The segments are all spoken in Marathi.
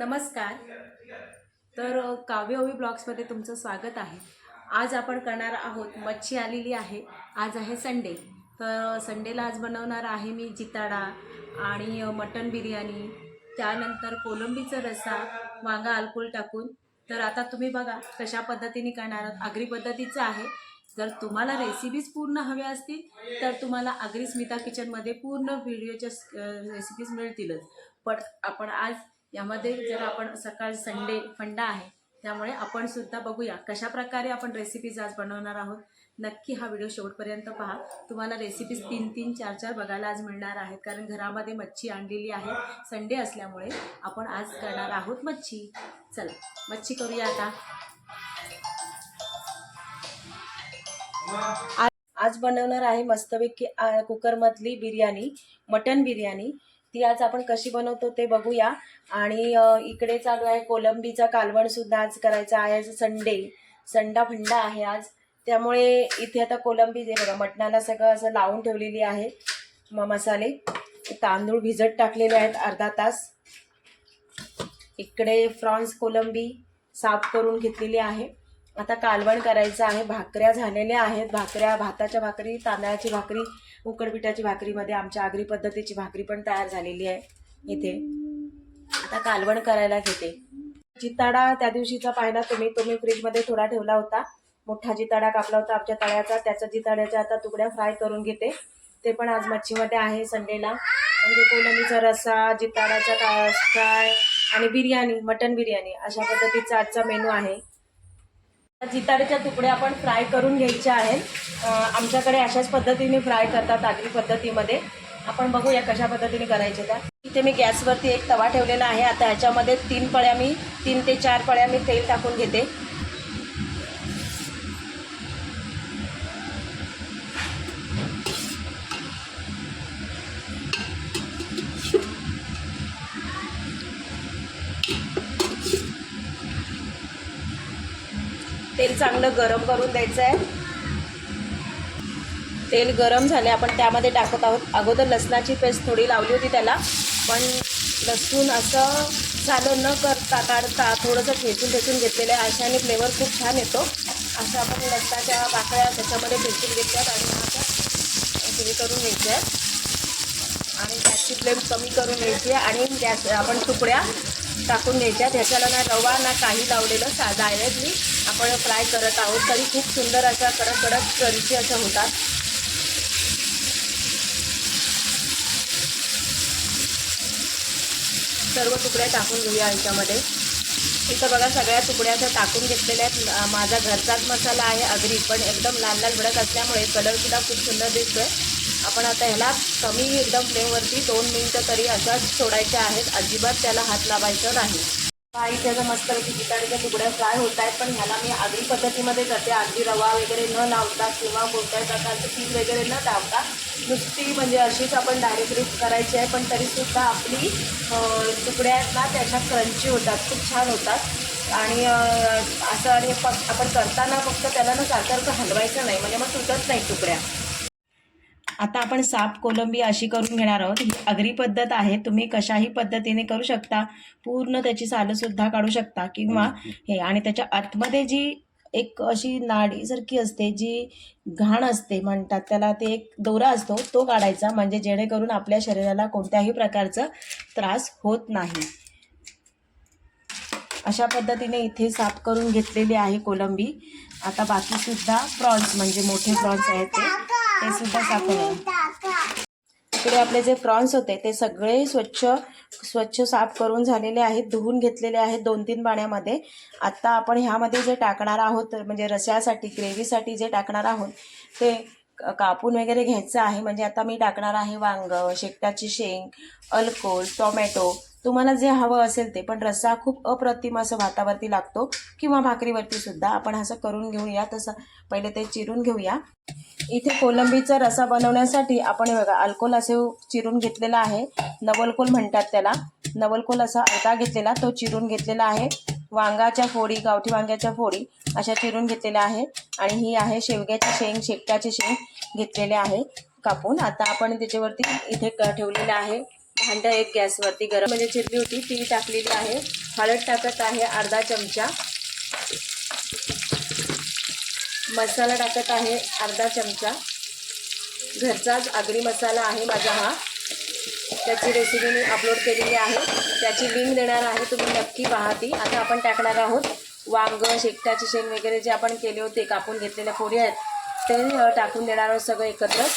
नमस्कार. तर काव्य ओवी ब्लॉग्समध्ये तुमचं स्वागत आहे. आज आपण करणार आहोत मच्छी आलेली आहे. आज आहे संडे. तर संडेला आज बनवणार आहे मी जिताडा आणि मटन बिर्याणी. त्यानंतर कोलंबीचा रस्सा वांगा अल्कोल टाकून. तर आता तुम्ही बघा कशा पद्धतीने करणार आहात. आगरी पद्धतीचं आहे. जर तुम्हाला रेसिपीज पूर्ण हव्या असतील तर तुम्हाला आगरी स्मिता किचनमध्ये पूर्ण व्हिडिओच्या रेसिपीज मिळतीलच. पण आपण आज यामध्ये जर आपण सकाळ संडे फंडा आहे त्यामुळे आपण सुद्धा बघूया कशा प्रकारे आपण रेसिपीज आज बनवणार आहोत. नक्की हा व्हिडिओ शेवटपर्यंत पहा. तुम्हाला रेसिपीज तीन तीन चार चार बघायला आज मिळणार आहेत. कारण घरामध्ये मच्छी आणलेली आहे. संडे असल्यामुळे आपण आज करणार आहोत मच्छी. चला मच्छी करूया आता. आज- आज बनवणार आहे मस्तपैकी कुकरमधली बिर्याणी मटन बिर्याणी. ती आज आपण कशी बनवतो ते बघूया. आणि इकडे चालू आहे कोलंबीचा कालवणसुद्धा आज करायचा आहे. आज संडे संडा फंडा आहे आज. त्यामुळे इथे आता कोलंबी जे बघा मटणाला सगळं असं लावून ठेवलेली आहे. म मसाले तांदूळ भिजत टाकलेले आहेत अर्धा तास. इकडे फ्रॉन्स कोलंबी साफ करून घेतलेली आहे. आता कालवण करायचं आहे. भाकऱ्या झालेल्या आहेत. भाकऱ्या भाताच्या भाकरी तांदळाची भाकरी उकडपिठाची भाकरीमध्ये आमच्या आगरी पद्धतीची भाकरी पण तयार झालेली आहे इथे. आता कालवण करायला घेते. जिताडा त्या दिवशीचा पाहिला तुम्ही. तुम्ही फ्रीजमध्ये थोडा ठेवला होता. मोठा जिताडा कापला होता आमच्या तळ्याचा. त्याचा जिताड्याच्या आता तुकड्या फ्राय करून घेते. ते पण आज मच्छीमध्ये आहे संडेला. म्हणजे कोलमीचा रस्सा जिताडाचा फ्राय आणि बिर्याणी मटन बिर्याणी अशा पद्धतीचा आजचा मेनू आहे. जिताड्याच्या तुकड्या आपण फ्राय करून घ्यायच्या आहेत. आमच्याकडे अशाच पद्धतीने फ्राय करतात आगरी पद्धतीमध्ये. आपण बघूया कशा पद्धतीने करायच्या त्या. इथे मी गॅसवरती एक तवा ठेवलेला आहे. आता ह्याच्यामध्ये तीन पळ्या मी तीन ते चार पळ्या मी तेल टाकून घेते. तेल चांगलं गरम करून द्यायचं आहे. तेल गरम झाले आपण त्यामध्ये टाकत आहोत. अगोदर लसणाची पेस्ट थोडी लावली होती त्याला पण लसूण असं झालं न करता काढता थोडंसं ठेचून ठेचून घेतलेलं आहे. अशाने फ्लेवर खूप छान येतो. असं आपण लसणाच्या बाकळ्या त्याच्यामध्ये ठेचून घेतल्यात आणि आता हे करून घ्यायचं आहे आणि गॅसची फ्लेम कमी करून घ्यायची आहे आणि गॅस आपण तुकड्या टाकून घ्यायच्या त्याच्याला ना रवा ना काही लावलेलं सा डायरेक्टली आपण फ्राय करत आहोत. तरी खूप सुंदर अशा कडक कडक क्रंची असं होतात. सर्व तुकड्या टाकून घेऊया ह्याच्यामध्ये इथं बघा सगळ्या तुकड्या त्या टाकून घेतलेल्या आहेत. माझा घरचाच मसाला आहे अगरी पण एकदम लाल लाल भडक असल्यामुळे कलरसुद्धा खूप सुंदर दिसतोय. आपण आता ह्याला कमी एकदम फ्लेमवरती दोन मिनटं तरी अशाच सोडायच्या आहेत. अजिबात त्याला हात लावायचं नाही. काही त्याचा मस्तपैकी जिताडीच्या तुकड्या फ्राय होत आहेत पण ह्याला मी आगरी पद्धतीमध्ये करते अगदी रवा वगैरे न लावता किंवा कोणत्याही प्रकारचं पीठ वगैरे न लावता नुसती म्हणजे अशीच आपण डायरेक्टली करायची आहे पण तरीसुद्धा आपली तुकड्या आहेत ना त्याच्या क्रंची होतात खूप छान होतात. आणि असं आणि फक्त आपण करताना फक्त त्याला ना सारखं हलवायचं नाही म्हणजे मग तुटत नाही तुकड्या. आता आपण साप कोलंबी अशी करून घेणार आहोत. ही आगरी पद्धत आहे. तुम्ही कशाही पद्धतीने करू शकता. पूर्ण त्याची सालंसुद्धा काढू शकता किंवा हे आणि त्याच्या आतमध्ये जी एक अशी नाडीसारखी असते जी घाण असते म्हणतात त्याला ते एक दोरा असतो तो काढायचा म्हणजे जेणेकरून आपल्या शरीराला कोणत्याही प्रकारचा त्रास होत नाही. अशा पद्धतीने इथे साफ करून घेतलेली आहे कोलंबी. आता बाकीसुद्धा प्रॉन्स म्हणजे मोठे प्रॉन्स आहेत ते. ते सुद्धा साफ इकडे आपले जे प्रॉन्स होते ते सगळे स्वच्छ स्वच्छ साफ करून झालेले आहेत धुवून घेतलेले आहेत दोन तीन पाण्यामध्ये. आत्ता आपण ह्यामध्ये जे टाकणार आहोत म्हणजे रस्यासाठी ग्रेव्हीसाठी जे टाकणार आहोत ते कापून वगैरे घ्यायचं आहे. म्हणजे आता मी टाकणार आहे वांग शेकटाची शेंग अल्कोल टोमॅटो तुम्हाला जे हवं असेल ते पण रस्सा खूप अप्रतिम असं भातावरती लागतो किंवा भाकरीवरती सुद्धा. आपण असं करून घेऊया तसं पहिले ते चिरून घेऊया. इथे कोलंबीचा रसा बनवण्यासाठी आपण बघा अल्कोल असे चिरून घेतलेला आहे. नवलकोल म्हणतात त्याला. नवलकोल असा अर्धा घेतलेला तो चिरून घेतलेला आहे. वांगाच्या फोडी गावठी वांग्याच्या फोडी अशा चिरून घेतलेल्या आहे. आणि ही आहे शेवग्याची शेंग शेकटाची शेंग घेतलेले आहे कापून. आता आपण त्याच्यावरती इथे क ठेवलेलं आहे. भांडं एक गॅसवरती गरम म्हणजे चिरली होती ती टाकलेली आहे. हळद टाकत आहे अर्धा चमचा. मसाला टाकत आहे अर्धा चमचा. घरचाच आगरी मसाला आहे माझा हा. त्याची रेसिपी मी अपलोड केलेली आहे. त्याची लिंक देणार आहे तुम्ही नक्की पहा ती. आता आपण टाकणार आहोत वांग शेकट्याचे शेंग वगैरे जे आपण केले होते कापून घेतलेल्या फोडी आहेत ते टाकून देणार आहोत सगळं एकत्रच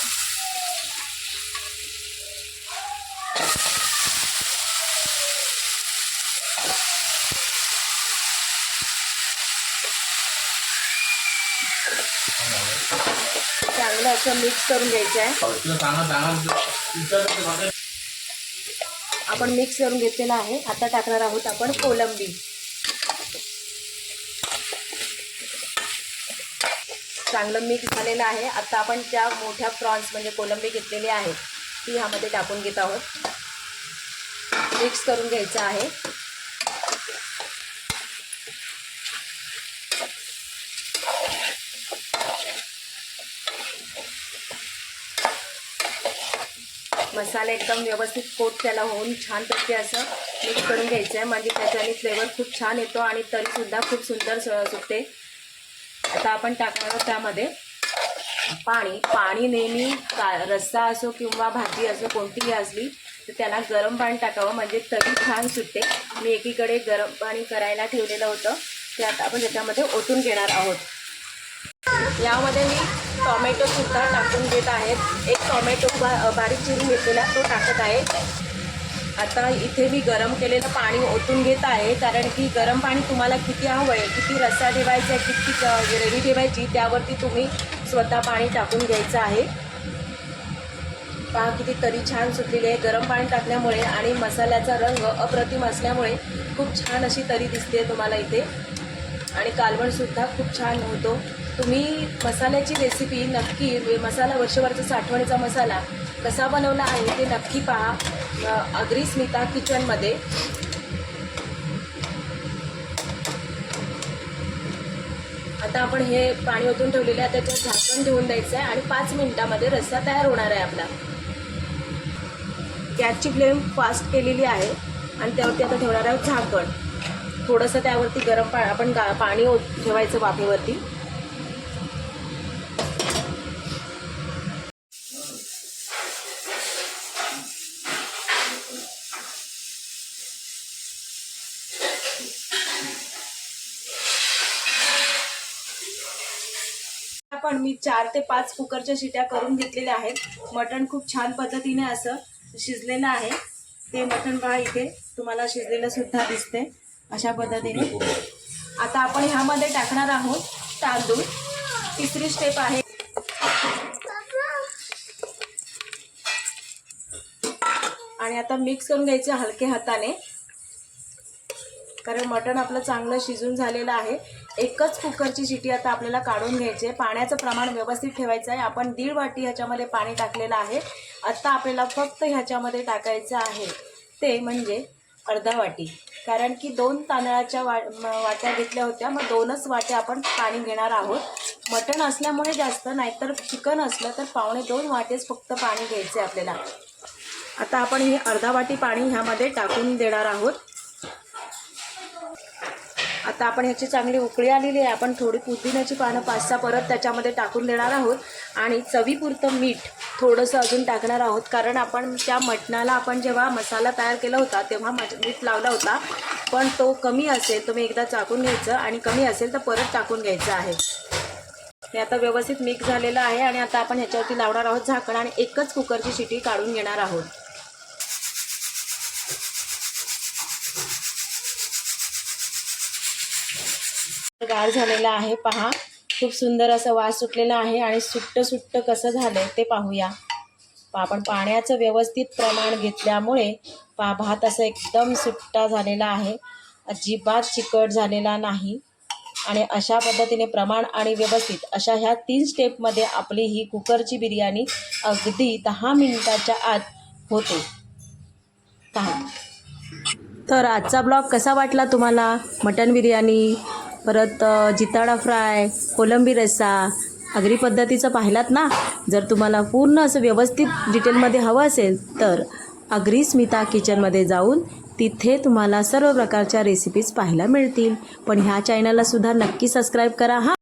चांगलं असं मिक्स करून घ्यायचं आहे. आपण मिक्स करून घेतलेला आहे. आता टाकणार आहोत आपण कोलंबी. चांगलं मिक्स झालेलं आहे. आता आपण ज्या मोठ्या प्रॉन्स म्हणजे कोलंबी घेतलेली आहे ती ह्यामध्ये टाकून घेत आहोत. मिक्स करून घ्यायचं आहे. मसाला एकदम व्यवस्थित कोट त्याला होऊन छानपैकी असं मिक्स करून घ्यायचं आहे. म्हणजे त्याच्याने फ्लेवर खूप छान येतो आणि तरीसुद्धा खूप सुंदर स- सुटते आता आपण टाकणार आहोत त्यामध्ये पाणी. पाणी नेहमी का रस्सा असो किंवा भाजी असो कोणतीही असली तर त्याला गरम पाणी टाकावं. म्हणजे तरी छान सुटते मी एकीकडे गरम पाणी करायला ठेवलेलं होतं. ते आता आपण त्याच्यामध्ये ओतून घेणार आहोत. यामध्ये मी टॉमॅटो सुद्धा टाकून घेत आहेत. एक टॉमॅटो बा बारीक चिरून घेतलेला तो टाकत आहे. आता इथे मी गरम केलेलं पाणी ओतून घेत आहे. कारण की गरम पाणी तुम्हाला किती हवं आहे किती रस्सा ठेवायचा आहे किती ग्रेव्ही ठेवायची त्यावरती तुम्ही स्वतः पाणी टाकून घ्यायचं आहे. पहा किती तरी छान सुटलेली आहे. गरम पाणी टाकल्यामुळे आणि मसाल्याचा रंग अप्रतिम असल्यामुळे खूप छान अशी तरी दिसते तुम्हाला इथे. आणि कालवणसुद्धा खूप छान होतो. तुम्ही मसाल्याची रेसिपी नक्की म्हणजे मसाला वर्षभरचा साठवणीचा मसाला कसा बनवला आहे ते नक्की पहा. अग्री स्मिता किचनमध्ये आता आपण हे पाणी ओतून ठेवलेलं आहे त्याच्यात झाकण ठेवून द्यायचं आहे आणि पाच मिनिटामध्ये रस्सा तयार होणार आहे आपला. गॅसची फ्लेम फास्ट केलेली आहे आणि त्यावरती आता ठेवणार आहोत झाकण. थोडंसं त्यावरती गरम पा आपण गा पाणी ओत ठेवायचं वाफेवरती पण मी चार ते पाच कुकरच्या शिट्या करून घेतलेल्या आहेत. मटण खूप छान पद्धतीने असं शिजलेलं आहे. ते मटण पहा इथे तुम्हाला शिजलेलं सुद्धा दिसते. अशा पद्धतीने. आता आपण ह्यामध्ये टाकणार आहोत तांदूळ. तिसरी स्टेप आहे. आणि आता मिक्स करून घ्यायचे हलके हाताने. कारण मटण आपलं चांगलं शिजून झालेलं आहे. एकच कुकरची शिटी आता आपल्याला काढून घ्यायची आहे. पाण्याचं प्रमाण व्यवस्थित ठेवायचं आहे. आपण दीड वाटी ह्याच्यामध्ये पाणी टाकलेलं आहे. आत्ता आपल्याला फक्त ह्याच्यामध्ये टाकायचं आहे ते म्हणजे अर्धा वाटी. कारण की दोन तांदळाच्या वा वाट्या घेतल्या होत्या. मग दोनच वाट्या आपण पाणी घेणार आहोत. मटण असल्यामुळे जास्त नाहीतर चिकन असलं तर पावणे दोन वाटेच फक्त पाणी घ्यायचे आपल्याला. आता आपण हे अर्धा वाटी पाणी ह्यामध्ये टाकून देणार आहोत. आता आपण ह्याची चांगली उकळी आलेली आहे. आपण थोडी पुदिन्याची पानं पाच सहा परत त्याच्यामध्ये टाकून देणार आहोत. आणि चवीपुरतं मीठ थोडंसं अजून टाकणार आहोत. कारण आपण त्या मटणाला आपण जेव्हा मसाला तयार केला होता तेव्हा मट मीठ लावला होता. पण तो कमी असेल तुम्ही एकदा चाकून घ्यायचं. आणि कमी असेल तर परत टाकून घ्यायचं आहे. हे आता व्यवस्थित मिक्स झालेलं आहे. आणि आता आपण ह्याच्यावरती लावणार आहोत झाकण. आणि एकच कुकरची शिटी काढून घेणार आहोत. गार झालेला आहे. पहा खूप सुंदर असा वास सुटलेला आहे आणि सुट्ट सुट्ट कसं झालं ते पाहूया. पहा आपण पाण्याचं व्यवस्थित प्रमाण घेतल्यामुळे पा भात असं एकदम सुट्टा झालेला आहे. अजिबात चिकट झालेला नाही. आणि अशा पद्धतीने प्रमाण आणि व्यवस्थित अशा ह्या तीन स्टेपमध्ये आपली ही कुकरची बिर्याणी अगदी दहा मिनिटाच्या आत होते. पहा. तर आजचा ब्लॉग कसा वाटला तुम्हाला? मटन बिर्याणी? परत जिताडा फ्राय कोलंबी रस्सा आगरी पद्धतीचं पाहिलात ना? जर तुम्हाला पूर्ण असं व्यवस्थित डिटेलमध्ये हवं असेल तर अग्री स्मिता किचनमध्ये जाऊन तिथे तुम्हाला सर्व प्रकारच्या रेसिपीज पाहायला मिळतील. पण ह्या चॅनलला सुद्धा नक्की सबस्क्राईब करा हा.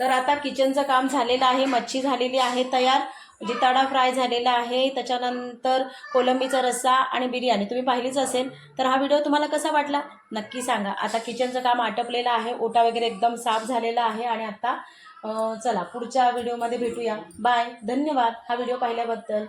तर आता किचनचं काम झालेलं आहे मच्छी झालेली आहे तयार. म्हणजे जिताडा फ्राय झालेला आहे त्याच्यानंतर कोलंबीचा रस्सा आणि बिर्याणी. तुम्ही पाहिलीच असेल तर हा व्हिडिओ तुम्हाला कसा वाटला? नक्की सांगा. आता किचनचं काम आटपलेलं आहे ओटा वगैरे एकदम साफ झालेला आहे आणि आता चला पुढच्या व्हिडिओमध्ये भेटूया. बाय धन्यवाद. हा व्हिडिओ पाहिल्याबद्दल.